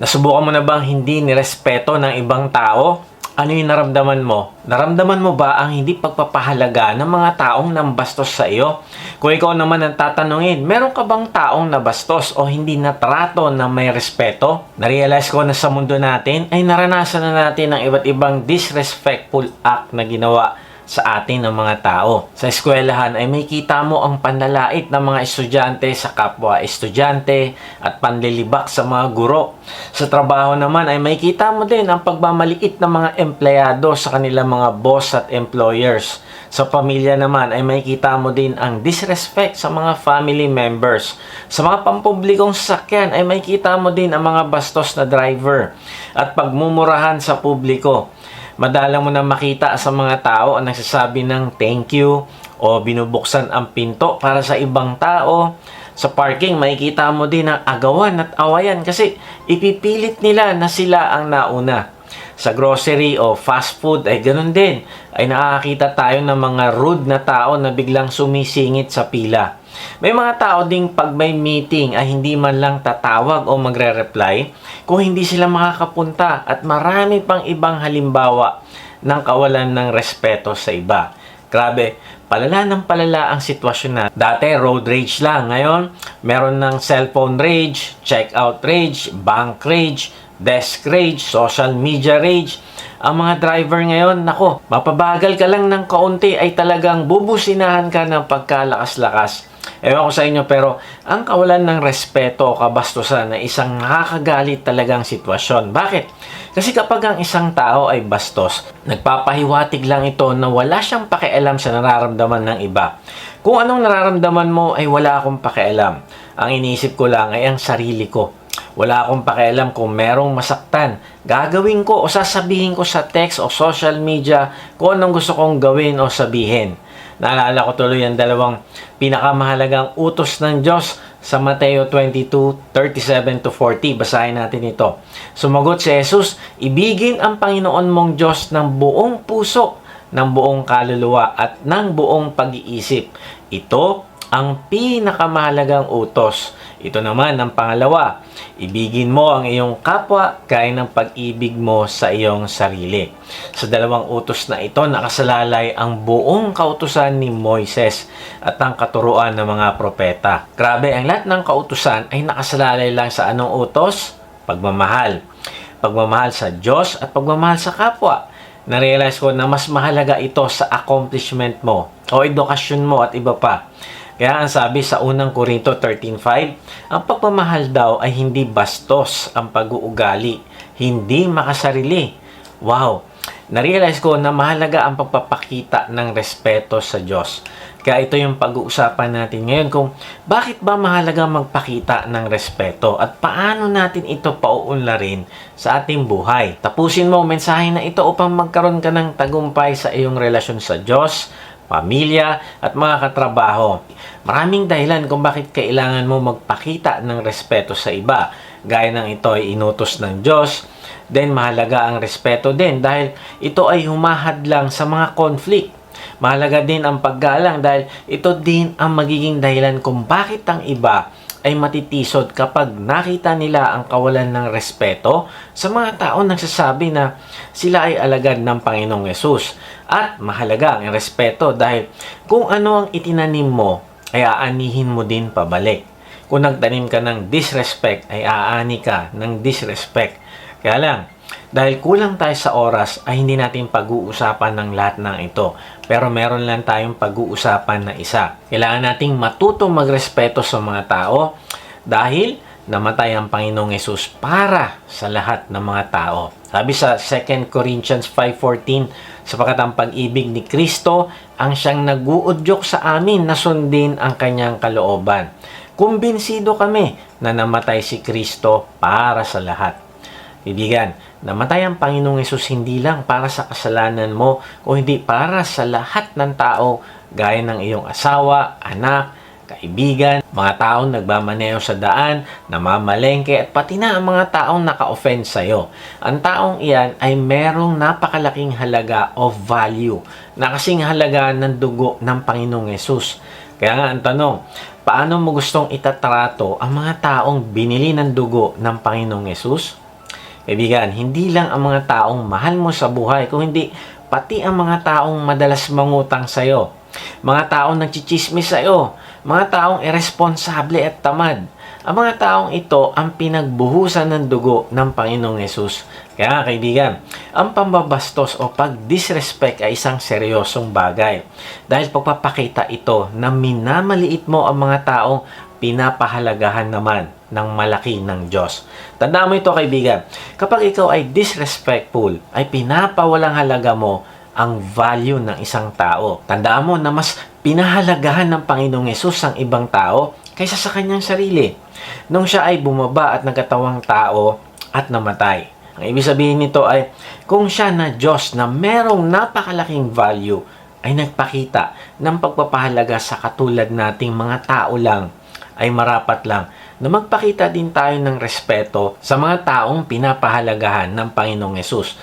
Nasubukan mo na bang hindi nirespeto ng ibang tao? Ano yung naramdaman mo? Naramdaman mo ba ang hindi pagpapahalaga ng mga taong nambastos sa iyo? Kung ikaw naman ang tatanungin, meron ka bang taong nabastos o hindi natrato na may respeto? Narealize ko na sa mundo natin ay naranasan na natin ang iba't ibang disrespectful act na ginawa sa atin ng mga tao. Sa eskwelahan ay may kita mo ang panlalait ng mga estudyante sa kapwa estudyante at panlilibak sa mga guro. Sa trabaho naman ay may kita mo din ang pagmamaliit ng mga empleyado sa kanilang mga boss at employers. Sa pamilya naman ay may kita mo din ang disrespect sa mga family members. Sa mga pampublikong sasakyan ay may kita mo din ang mga bastos na driver at pagmumurahan sa publiko. Madalang mo na makita sa mga tao ang nagsasabi ng thank you o binubuksan ang pinto para sa ibang tao. Sa parking, makikita mo din ang agawan at awayan kasi ipipilit nila na sila ang nauna. Sa grocery o fast food ay ganun din. Ay nakakita tayo ng mga rude na tao na biglang sumisingit sa pila. May mga tao ding pag may meeting ay hindi man lang tatawag o magre-reply kung hindi sila makakapunta at marami pang ibang halimbawa ng kawalan ng respeto sa iba. Grabe, palala ng palala ang sitwasyon na. Dati, road rage lang. Ngayon, meron ng cellphone rage, checkout rage, bank rage, desk rage, social media rage. Ang mga driver ngayon, nako, mapabagal ka lang ng kaunti ay talagang bubusinahan ka ng pagkalakas-lakas. Ewan ko sa inyo pero ang kawalan ng respeto o kabastusan na isang nakakagalit talagang sitwasyon. Bakit? Kasi kapag ang isang tao ay bastos, nagpapahiwatig lang ito na wala siyang pakialam sa nararamdaman ng iba. Kung anong nararamdaman mo ay wala akong pakialam. Ang iniisip ko lang ay ang sarili ko. Wala akong pakialam kung merong masaktan. Gagawin ko o sasabihin ko sa text o social media kung anong gusto kong gawin o sabihin. Naalala ko tuloy ang dalawang pinakamahalagang utos ng Diyos sa Mateo 22, 37 to 40. Basahin natin ito. Sumagot si Jesus, Ibigin ang Panginoon mong Diyos ng buong puso, ng buong kaluluwa at ng buong pag-iisip. Ito ang pinakamahalagang utos. Ito naman ang pangalawa. Ibigin mo ang iyong kapwa gaya ng pag-ibig mo sa iyong sarili. Sa dalawang utos na ito, nakasalalay ang buong kautusan ni Moises at ang katuruan ng mga propeta. Grabe, ang lahat ng kautusan ay nakasalalay lang sa anong utos? Pagmamahal. Pagmamahal sa Diyos at pagmamahal sa kapwa. Na-realize ko na mas mahalaga ito sa accomplishment mo o edukasyon mo at iba pa. Kaya ang sabi sa unang Korinto 13.5, ang pagmamahal daw ay hindi bastos ang pag-uugali, hindi makasarili. Wow! Narealize ko na mahalaga ang pagpapakita ng respeto sa Diyos. Kaya ito yung pag-uusapan natin ngayon kung bakit ba mahalaga magpakita ng respeto at paano natin ito pauunlarin sa ating buhay. Tapusin mo ang mensahe na ito upang magkaroon ka ng tagumpay sa iyong relasyon sa Diyos, pamilya, at mga katrabaho. Maraming dahilan kung bakit kailangan mo magpakita ng respeto sa iba. Gaya ng ito ay inutos ng Diyos, then mahalaga ang respeto din dahil ito ay humahad lang sa mga conflict. Mahalaga din ang paggalang dahil ito din ang magiging dahilan kung bakit ang iba ay matitisod kapag nakita nila ang kawalan ng respeto sa mga taong nagsasabi na sila ay alagad ng Panginoong Yesus. At mahalaga ang respeto dahil kung ano ang itinanim mo ay aanihin mo din pabalik. Kung nagtanim ka ng disrespect ay aani ka ng disrespect. Kaya lang, dahil kulang tayo sa oras ay hindi natin pag-uusapan ng lahat ng ito. Pero meron lang tayong pag-uusapan na isa. Kailangan nating matuto magrespeto sa mga tao dahil namatay ang Panginoong Yesus para sa lahat ng mga tao. Sabi sa 2 Corinthians 5.14, sapagkat ang pag-ibig ni Kristo ang siyang naguudyok sa amin na sundin ang kanyang kalooban. Kumbinsido kami na namatay si Kristo para sa lahat. Ibigan, namatay ang Panginoong Yesus hindi lang para sa kasalanan mo o hindi para sa lahat ng tao gaya ng iyong asawa, anak, kaibigan, mga taong nagmamaneo sa daan, namamalengke at pati na ang mga taong naka-offend sa iyo. Ang taong iyan ay merong napakalaking halaga of value na kasing halaga ng dugo ng Panginoong Yesus. Kaya nga ang tanong, paano mo gustong itatrato ang mga taong binili ng dugo ng Panginoong Yesus? Kaibigan, hindi lang ang mga taong mahal mo sa buhay, kung hindi pati ang mga taong madalas mangutang sa'yo, mga taong nagchichismis sa'yo, mga taong irresponsable at tamad. Ang mga taong ito ang pinagbuhusan ng dugo ng Panginoong Yesus. Kaya kaibigan, ang pambabastos o pag-disrespect ay isang seryosong bagay. Dahil pagpapakita ito na minamaliit mo ang mga taong pinapahalagahan naman ng malaki ng Diyos. Tandaan mo ito kaibigan, kapag ikaw ay disrespectful, ay pinapawalang halaga mo ang value ng isang tao. Tandaan mo na mas pinahalagahan ng Panginoong Yesus ang ibang tao kaysa sa kanyang sarili. Nung siya ay bumaba at nagkatawang tao at namatay. Ang ibig sabihin nito ay kung siya na Diyos na merong napakalaking value ay nagpakita ng pagpapahalaga sa katulad nating mga tao lang ay marapat lang na magpakita din tayo ng respeto sa mga taong pinapahalagahan ng Panginoong Yesus.